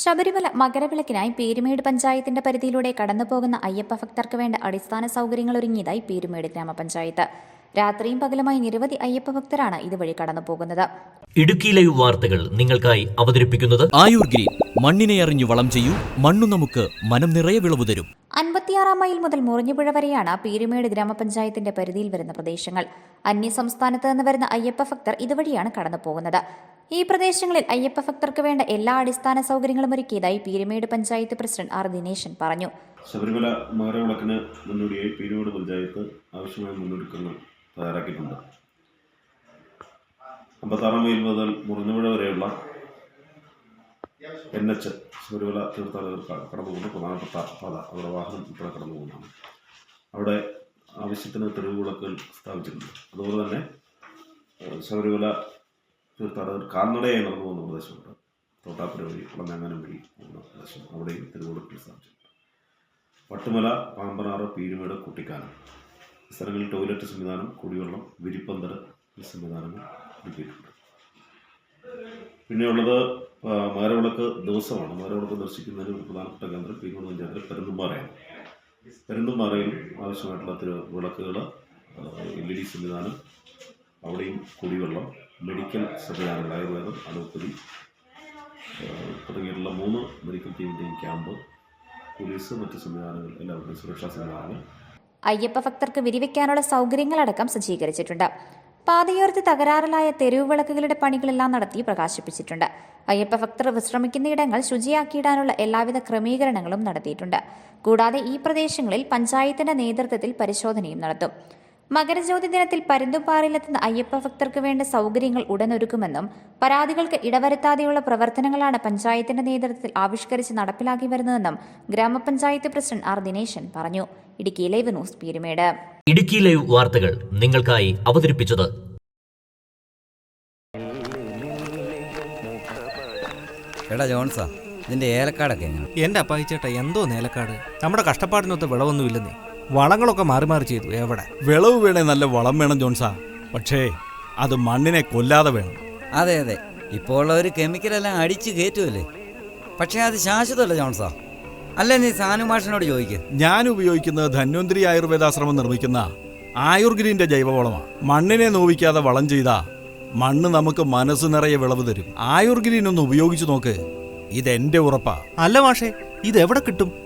ശബരിമല മകരവിളക്കിനായി പേരുമേട് പഞ്ചായത്തിന്റെ പരിധിയിലൂടെ കടന്നുപോകുന്ന അയ്യപ്പ ഭക്തർക്ക് വേണ്ട അടിസ്ഥാന സൗകര്യങ്ങൾ ഒരുങ്ങിയതായി പേരുമേട് ഗ്രാമപഞ്ചായത്ത്. രാത്രിയും പകലുമായി നിരവധി അയ്യപ്പ ഭക്തരാണ് ഇതുവഴി കടന്നുപോകുന്നത്. ഇടുക്കി ലൈവ് വാർത്തകൾ നിങ്ങൾക്കായി അവതരിപ്പിക്കുന്നത് ആയുർ ഗ്രീൻ മണ്ണിനെ അറിഞ്ഞു വളം ചെയ്യൂ മണ്ണു നമുക്ക് മനം നിറയെ വിളവ് തരും. അൻപത്തിയാറാം മൈൽ മുതൽ മുറിഞ്ഞുപുഴ വരെയാണ് പീരുമേട് ഗ്രാമപഞ്ചായത്തിന്റെ പരിധിയിൽ വരുന്ന പ്രദേശങ്ങൾ. അന്യ സംസ്ഥാനത്ത് നിന്ന് വരുന്ന അയ്യപ്പ ഭക്തർ ഇതുവഴിയാണ് കടന്നുപോകുന്നത്. ഈ പ്രദേശങ്ങളിൽ അയ്യപ്പ ഭക്തർക്ക് വേണ്ട എല്ലാ അടിസ്ഥാന സൗകര്യങ്ങളും ഒരുക്കിയതായി പീരുമേട് പഞ്ചായത്ത് പ്രസിഡന്റ് ആർ ദിനേശൻ പറഞ്ഞു. ശബരിമല മകരവിളക്കിന് മുന്നോടിയായി പീരുമേട് പഞ്ചായത്ത് ആവശ്യമായ മുന്നൊരുക്കങ്ങൾ തയ്യാറാക്കിയിട്ടുണ്ട്. അമ്പത്താറാം മൈൽ മുതൽ മുറിഞ്ഞുപുഴ വരെയുള്ള എൻ എച്ച് ശബരിമല തീർത്ഥാടകർ കടന്നു പോകുന്ന പ്രധാനപ്പെട്ട പാത അവിടെ വാഹനം ഇപ്പോൾ കടന്നു പോകുന്നതാണ് അവിടെ ആവശ്യത്തിന് തെരുവ് വിളക്കുകൾ സ്ഥാപിച്ചിട്ടുണ്ട്. അതുപോലെ തന്നെ ശബരിമല തീർത്ഥാടകർ കാൽനടയായി നടന്നു പോകുന്ന പ്രദേശമുണ്ട്. തോട്ടാപ്പുര വഴി കുളമേങ്ങാനം വഴി പോകുന്ന പ്രദേശം അവിടെയും തെരുവ് വിളക്കുകൾ സ്ഥാപിച്ചിട്ടുണ്ട് പട്ടുമല പാമ്പനാറ് പീരുമേട് കുട്ടിക്കാനം. സ്ഥലങ്ങളിൽ ടോയ്ലറ്റ് സംവിധാനം കുടിവെള്ളം വിരിപ്പന്തൽ സംവിധാനങ്ങൾ ഒരുക്കിയിട്ടുണ്ട്. പിന്നെയുള്ളത് മകരവിളക്ക് ദിവസമാണ്. മകരവിളക്ക് ദർശിക്കുന്നതിന് ഒരു പ്രധാനപ്പെട്ട കേന്ദ്രം പീരുമേട് പഞ്ചായത്തിലെ പെരുന്തുംപാറയാണ് പെരുന്തുംപാറയിൽ ആവശ്യമായിട്ടുള്ള വിളക്കുകൾ എൽ ഇ ഡി സംവിധാനം അവിടെയും കുടിവെള്ളം മെഡിക്കൽ സംവിധാനങ്ങൾ ആയുർവേദം അലോപ്പതി തുടങ്ങിയിട്ടുള്ള മൂന്ന് മെഡിക്കൽ ടീമിന്റെയും ക്യാമ്പ് പോലീസ് മറ്റ് സംവിധാനങ്ങൾ എല്ലാവരുടെയും സുരക്ഷാ സംവിധാനങ്ങൾ അയ്യപ്പ ഭക്തർക്ക് വിരിവെക്കാനുള്ള സൗകര്യങ്ങളടക്കം സജ്ജീകരിച്ചിട്ടുണ്ട്. പാതയോർത്തി തകരാറിലായ തെരുവ് വിളക്കുകളുടെ പണികളെല്ലാം നടത്തി പ്രകാശിപ്പിച്ചിട്ടുണ്ട്. അയ്യപ്പ ഭക്തർ വിശ്രമിക്കുന്ന ഇടങ്ങൾ ശുചിയാക്കിയിടാനുള്ള എല്ലാവിധ ക്രമീകരണങ്ങളും നടത്തിയിട്ടുണ്ട്. കൂടാതെ ഈ പ്രദേശങ്ങളിൽ പഞ്ചായത്തിന്റെ നേതൃത്വത്തിൽ പരിശോധനയും നടത്തും. മകരജ്യോതി ദിനത്തിൽ പരുന്തുംപാറയിലെത്തുന്ന അയ്യപ്പ ഭക്തർക്ക് വേണ്ട സൗകര്യങ്ങൾ ഉടനൊരുക്കുമെന്നും പരാതികൾക്ക് ഇടവരുത്താതെയുള്ള പ്രവർത്തനങ്ങളാണ് പഞ്ചായത്തിന്റെ നേതൃത്വത്തിൽ ആവിഷ്കരിച്ച് നടപ്പിലാക്കി വരുന്നതെന്നും ഗ്രാമപഞ്ചായത്ത് പ്രസിഡന്റ് ആർ ദിനേശൻ പറഞ്ഞു. Idukki live news Peerumade. Idukki live വാർത്തകൾ നിങ്ങൾക്കായി അവതരിപ്പിച്ചത് എടാ ജോൺസാ ഇതിന്റെ ഏലക്കാടൊക്കെ എങ്ങനെ? എന്റെ അപ്പായിച്ചേട്ടാ എന്തോ നേലക്കാട്. നമ്മുടെ കഷ്ടപ്പാടിനൊത്ത് വിളവൊന്നുമില്ലെന്നേ. വളങ്ങളൊക്കെ മാറി മാറി ചെയ്തു എവിടെ? വിളവ് വേണേ നല്ല വളം വേണം ജോൺസാ. പക്ഷേ അത് മണ്ണിനെ കൊല്ലാതെ വേണം. അതെ അതെ. ഇപ്പോൾ ഒരു കെമിക്കലെല്ലാം അടിച്ച് കയറ്റുമല്ലേ പക്ഷേ അത് ശാശ്വതമല്ല ജോൺസാ. അല്ല നീ സാനുമാഷനോട് ചോദിക്കും. ഞാൻ ഉപയോഗിക്കുന്നത് ധന്വന്തിരി ആയുർവേദാശ്രമം നിർമ്മിക്കുന്ന ആയുർഗിരിന്റെ ജൈവവളമാണ് മണ്ണിനെ നോവിക്കാതെ വളം ചെയ്താ മണ്ണ് നമുക്ക് മനസ്സ് നിറയെ വിളവ് തരും. ആയുർഗിരിനൊന്ന് ഒന്ന് ഉപയോഗിച്ചു നോക്ക്. ഇതെന്റെ ഉറപ്പാ. അല്ല മാഷേ ഇത് എവിടെ കിട്ടും?